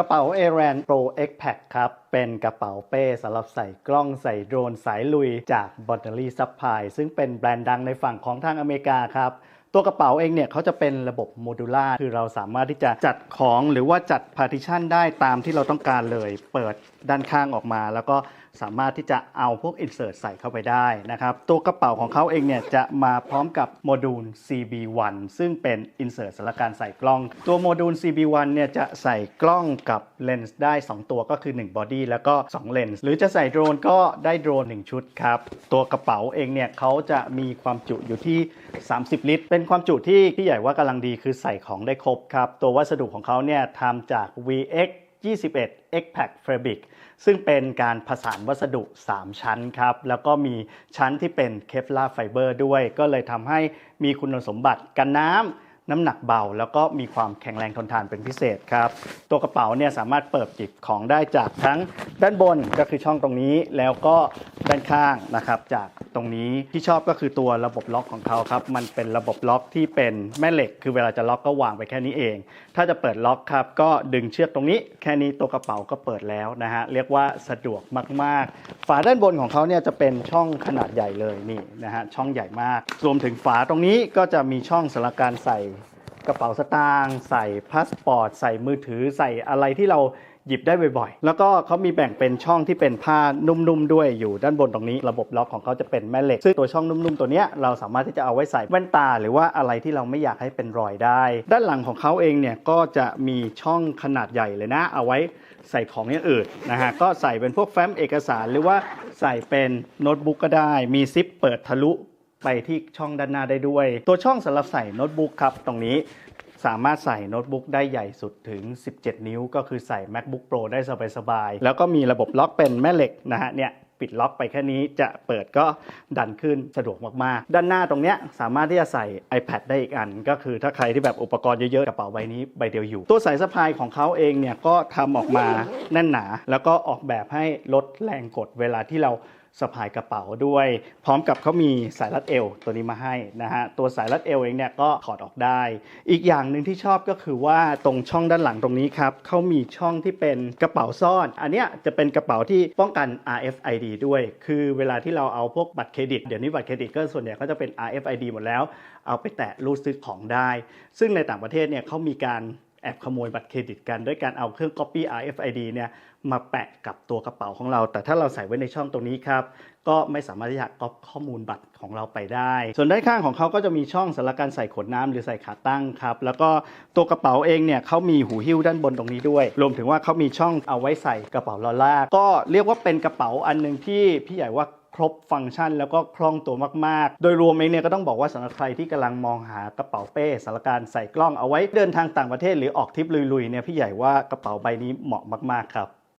ระเป๋า a r a n Pro X Pack ครับ เป็นกระเป๋าเป้สำหรับใส่กล้องใส่โดรนสายลุยจาก b o t t e r y Supply ซึ่งเป็นแบรนด์ดังในฝั่งของทางอเมริกาครับ ตัวกระเป๋าเองเนี่ยเขาจะเป็นระบบโมดูล่าคือเราสามารถที่จะจัดของหรือว่าจัดพาร์ติชันได้ตามที่เราต้องการเลย เปิดด้านข้างออกมา แล้วก็สามารถที่จะเอาพวกอินเสิร์ตใส่เข้าไปได้นะครับ ตัวกระเป๋าของเขาเองเนี่ยจะมาพร้อมกับโมดูล CB1 ซึ่งเป็นอินเสิร์ตสำหรับการใส่กล้อง ตัวโมดูล CB1 เนี่ยจะใส่กล้องกับเลนส์ได้ 2 ตัวก็คือ1บอดี้แล้วก็2เลนส์หรือจะใส่โดรนก็ได้โดรน 1 ชุดครับ ตัวกระเป๋าเองเนี่ยเขาจะมีความจุอยู่ที่ 30 ลิตรเป็น็นความจุที่พี่ใหญ่ว่ากำลังดีคือใส่ของได้ครบครับ ตัววัสดุของเขาเนี่ยทำจาก VX 21 X Pack Fabric ซึ่งเป็นการผสานวัสดุ 3 ชั้นครับ แล้วก็มีชั้นที่เป็น Kevlar Fiber ด้วย ก็เลยทำให้มีคุณสมบัติกันน้ำน้ำหนักเบาแล้วก็มีความแข็งแรงทนทานเป็นพิเศษครับ ตัวกระเป๋าเนี่ยสามารถเปิดจิบของได้จากทั้ง ด้านบนก็คือช่องตรงนี้แล้วก็ด้านข้างนะครับ จากตรงนี้ที่ชอบก็คือตัวระบบล็อกของเขาครับ มันเป็นระบบล็อกที่เป็นแม่เหล็ก คือเวลาจะล็อกก็วางไปแค่นี้เอง ถ้าจะเปิดล็อกครับ ก็ดึงเชือกตรงนี้ แค่นี้ตัวกระเป๋าก็เปิดแล้วนะฮะเรียกว่าสะดวกมาก ๆ ฝาด้านบนของเขาเนี่ยจะเป็นช่องขนาดใหญ่เลยนี่นะฮะช่องใหญ่มากรวมถึงฝาตรงนี้ก็จะมีช่องสำหรับการใส่กระเป๋าสตางค์ใส่พาสปอร์ต ใส่มือถือใส่อะไรที่เรา หยิบได้บ่อยๆ แล้วก็เขามีแบ่งเป็นช่องที่เป็นผ้านุ่มๆด้วยอยู่ด้านบนตรงนี้ ระบบล็อกของเขาจะเป็นแม่เหล็ก ซึ่งตัวช่องนุ่มๆตัวเนี้ยเราสามารถที่จะเอาไว้ใส่แว่นตา หรือว่าอะไรที่เราไม่อยากให้เป็นรอยได้ ด้านหลังของเขาเองเนี่ยก็จะมีช่องขนาดใหญ่เลยนะ เอาไว้ใส่ของอย่างอื่นนะฮะก็ใส่เป็นพวกแฟ้มเอกสาร หรือว่าใส่เป็นโน้ตบุ๊กก็ได้ มีซิปเปิดทะลุไปที่ช่องด้านหน้าได้ด้วย ตัวช่องสำหรับใส่โน้ตบุ๊กครับ ตรงนี้ สามารถใส่โน้ตบุ๊กได้ใหญ่สุดถึง 17 นิ้ว ก็คือใส่ MacBook Pro ได้สบายๆ แล้วก็มีระบบล็อกเป็นแม่เหล็กนะฮะเนี่ยปิดล็อกไปแค่นี้จะเปิดก็ดันขึ้นสะดวกมากๆ ด้านหน้าตรงเนี้ยสามารถที่จะใส่ iPad ได้อีกอัน ก็คือถ้าใครที่แบบอุปกรณ์เยอะๆ กระเป๋าใบนี้ใบเดียวอยู่ ตัวสายสะพายของเขาเองเนี่ยก็ทำออกมาแน่นหนา แล้วก็ออกแบบให้ลดแรงกดเวลาที่เรา สะพายกระเป๋าด้วย พร้อมกับเขามีสายรัดเอวตัวนี้มาให้นะฮะตัวสายรัดเอวเองเนี่ยก็ถอดออกได้ อีกอย่างหนึ่งที่ชอบก็คือว่าตรงช่องด้านหลังตรงนี้ครับเขามีช่องที่เป็นกระเป๋าซ่อน อันเนี้ยจะเป็นกระเป๋าที่ป้องกัน RFID ด้วย คือเวลาที่เราเอาพวกบัตรเครดิตเดี๋ยวนี้บัตรเครดิตก็ส่วนใหญ่ก็จะเป็น RFID หมดแล้ว เอาไปแตะรูดซื้อของได้ ซึ่งในต่างประเทศเนี่ยเขามีการ แอบขโมยบัตรเครดิตกันด้วยการเอาเครื่อง Copy RFID เนี่ยมาแปะกับตัวกระเป๋าของเรา แต่ถ้าเราใส่ไว้ในช่องตรงนี้ครับก็ไม่สามารถที่จะก๊อปข้อมูลบัตรของเราไปได้ ส่วนด้านข้างของเขาก็จะมีช่องสำหรับการใส่ขวดน้ำหรือใส่ขาตั้งครับ แล้วก็ตัวกระเป๋าเองเนี่ยเขามีหูหิ้วด้านบนตรงนี้ด้วย รวมถึงว่าเขามีช่องเอาไว้ใส่กระเป๋าลอลาก ก็เรียกว่าเป็นกระเป๋าอันหนึ่งที่พี่ใหญ่ว่า ครบฟังก์ชันแล้วก็คล่องตัวมากๆ โดยรวมเองเนี่ยก็ต้องบอกว่าสำหรับใครที่กำลังมองหากระเป๋าเป้สารการใส่กล้องเอาไว้เดินทางต่างประเทศหรือออกทริปลุยๆเนี่ยพี่ใหญ่ว่ากระเป๋าใบนี้เหมาะมากๆครับ